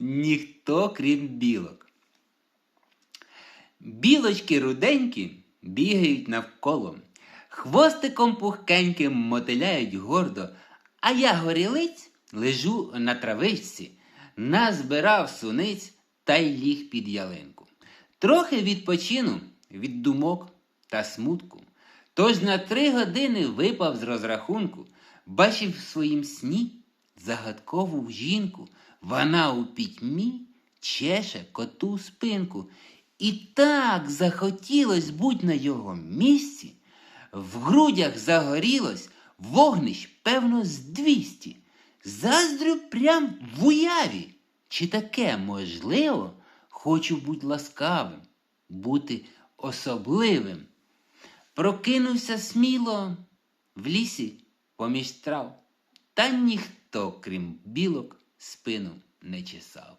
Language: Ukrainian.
Ніхто, крім білок. Білочки руденькі бігають навколо, хвостиком пухкеньким мотиляють гордо, а я горілиць лежу на травичці, назбирав суниць та й ліг під ялинку. Трохи відпочину від думок та смутку. Тож на три години випав з розрахунку, бачив в своїм сні загадкову жінку. Вона у пітьмі чеше коту спинку. І так захотілось будь на його місці. В грудях загорілось вогнищ, певно, з двісті. Заздрю прям в уяві. Чи таке можливо? Хочу бути ласкавим, бути особливим. Прокинувся сміло в лісі поміж трав, та ніхто, крім білок, спину не чесав.